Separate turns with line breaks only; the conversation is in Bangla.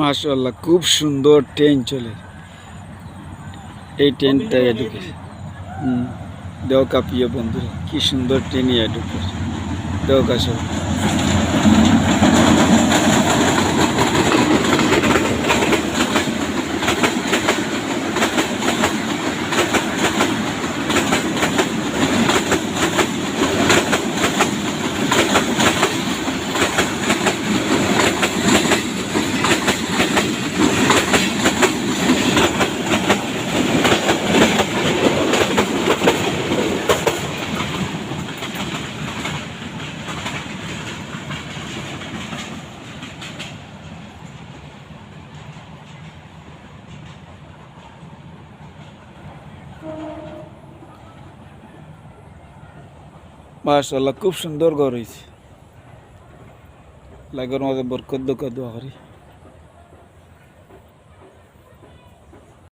মাশাল্লাহ খুব সুন্দর ট্রেন চলে। এই ট্রেনটা ঢুকে হুম দেও কাপিয়ে বন্ধুরা কি সুন্দর ট্রেনই ঢুকে দেও কাছে। মাশাল্লাহ খুব সুন্দর ঘর হয়েছে লাগের মধ্যে বরকত দোকা দোয়া করি।